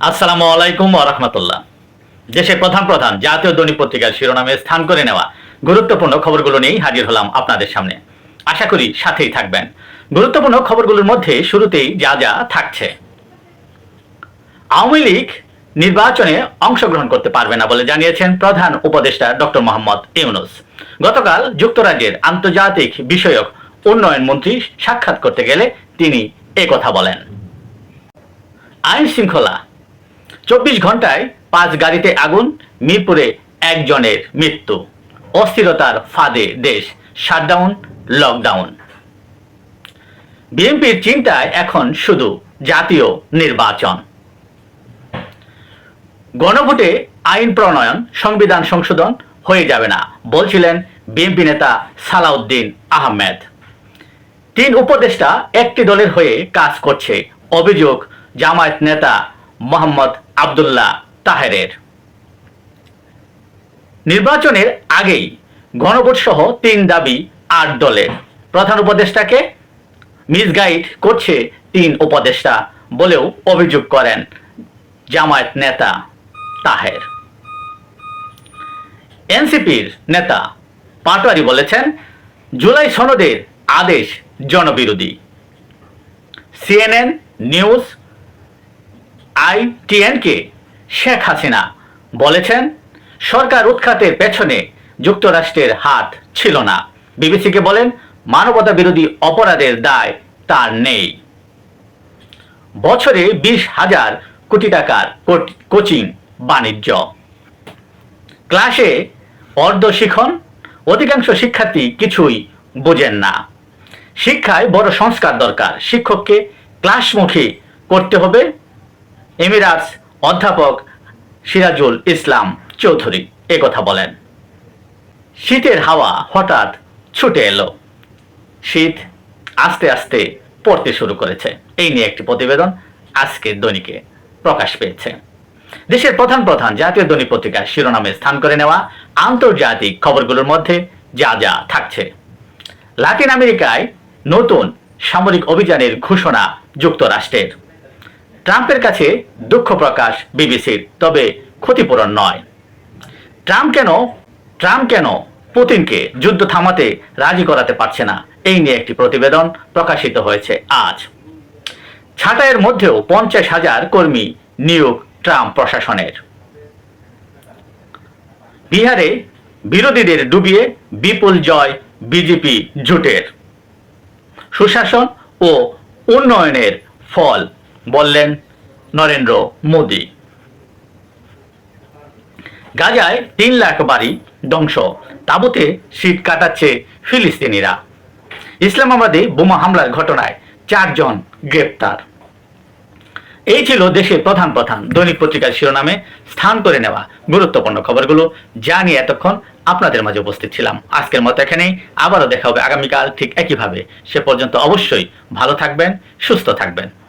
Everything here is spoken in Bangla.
আসসালামু আলাইকুম দেশের প্রধান প্রধান জাতীয় দৈনিক পত্রিকার শিরোনামে স্থান করে নেওয়া গুরুত্বপূর্ণ খবরগুলো নিয়েই হাজির হলাম আপনাদের সামনে। আশা করি সাথেই থাকবেন। গুরুত্বপূর্ণ খবরগুলোর মধ্যে শুরুতেই যা যা থাকছে। আওয়ামী লীগ নির্বাচনে অংশগ্রহণ করতে পারবে না বলে জানিয়েছেন প্রধান উপদেষ্টা ডক্টর মোহাম্মদ ইউনুস। গতকাল যুক্তরাজ্যের আন্তর্জাতিক বিষয়ক উন্নয়ন মন্ত্রী সাক্ষাৎ করতে গেলে তিনি কথা বলেন। আইন শৃঙ্খলা চব্বিশ ঘন্টায় পাঁচ গাড়িতে আগুন, মিরপুরে একজনের মৃত্যু। অস্থিরতার ফাঁদে দেশ শাটডাউন লকডাউন বিএনপির চিন্তায় এখন শুধু জাতীয় নির্বাচন। গণভোটে আইন প্রণয়ন, সংবিধান সংশোধন হয়ে যাবে না, বলছিলেন বিএনপি নেতা সালাউদ্দিন আহমেদ। তিন উপদেষ্টা একটি দলের হয়ে কাজ করছে, অভিযোগ জামায়াত নেতা মোহাম্মদ আবদুল্লাহ তাহেরের। নির্বাচনের আগেই গণভোট সহ তিন দাবি আট দলের। প্রধান উপদেষ্টাকে মিসগাইড করছে তিন উপদেষ্টা বলেও অভিযোগ করেন জামায়াত নেতা তাহের। এনসিপির নেতা পাটোয়ারি বলেছেন, জুলাই সনদের আদেশ জনবিরোধী। সিএনএন নিউজ আইটিএনকে শেখ হাসিনা বলেছেন, সরকার উৎখাতের পেছনে যুক্তরাষ্ট্রের হাত ছিল না। বিবিসিকে বলেন, মানবতা বিরোধী অপরাধের দায় তার নেই। বছরে বিশ হাজার কোটি টাকার কোচিং বাণিজ্য। ক্লাসে অর্ধ শিখন অধিকাংশ শিক্ষার্থী কিছুই বোঝেন না। শিক্ষায় বড় সংস্কার দরকার। শিক্ষককে ক্লাসমুখী করতে হবে। এমিরাটস অধ্যাপক সিরাজুল ইসলাম চৌধুরী কথা বলেন। শীতের হাওয়া হঠাৎ ছুটে এলো। শীত আস্তে আস্তে পড়তে শুরু করেছে। এই নিয়ে একটি প্রতিবেদন আজকের দৈনিকে প্রকাশ পেয়েছে। দেশের প্রধান প্রধান জাতীয় দৈনিক পত্রিকার শিরোনামে স্থান করে নেওয়া আন্তর্জাতিক খবরগুলোর মধ্যে যা যা থাকছে। লাতিন আমেরিকায় নতুন সামরিক অভিযানের ঘোষণা যুক্তরাষ্ট্রের। ট্রাম্পের কাছে দুঃখ প্রকাশ বিবিসির, তবে ক্ষতিপূরণ নয়। ট্রাম্প কেন ট্রাম্প কেন পুতিনকে যুদ্ধ থামাতে রাজি করাতে পারছে না? এই নিয়ে একটি প্রতিবেদন প্রকাশিত হয়েছে আজ। ছাঁটাইয়ের মধ্যেও পঞ্চাশ হাজার কর্মী নিয়োগ ট্রাম্প প্রশাসনের। বিহারে বিরোধীদের ডুবিয়ে বিপুল জয় বিজেপি জোটের। সুশাসন ও উন্নয়নের ফল বললেন, নরেন্দ্র মোদী। গাজায় তিন লাখ বাড়ি ধ্বংস, তাবুতে শীত কাটাচ্ছে ফিলিস্তিনিরা। ইসলামাবাদে বোমা হামলার ঘটনায় চারজন গ্রেপ্তার। এই ছিল দেশের প্রধান প্রধান দৈনিক পত্রিকার শিরোনামে স্থান করে নেওয়া গুরুত্বপূর্ণ খবরগুলো। যা নিয়ে এতক্ষণ আপনাদের মাঝে উপস্থিত ছিলাম। আজকের মতো এখানেই, আবারও দেখা হবে আগামীকাল ঠিক একইভাবে। সে পর্যন্ত অবশ্যই ভালো থাকবেন, সুস্থ থাকবেন।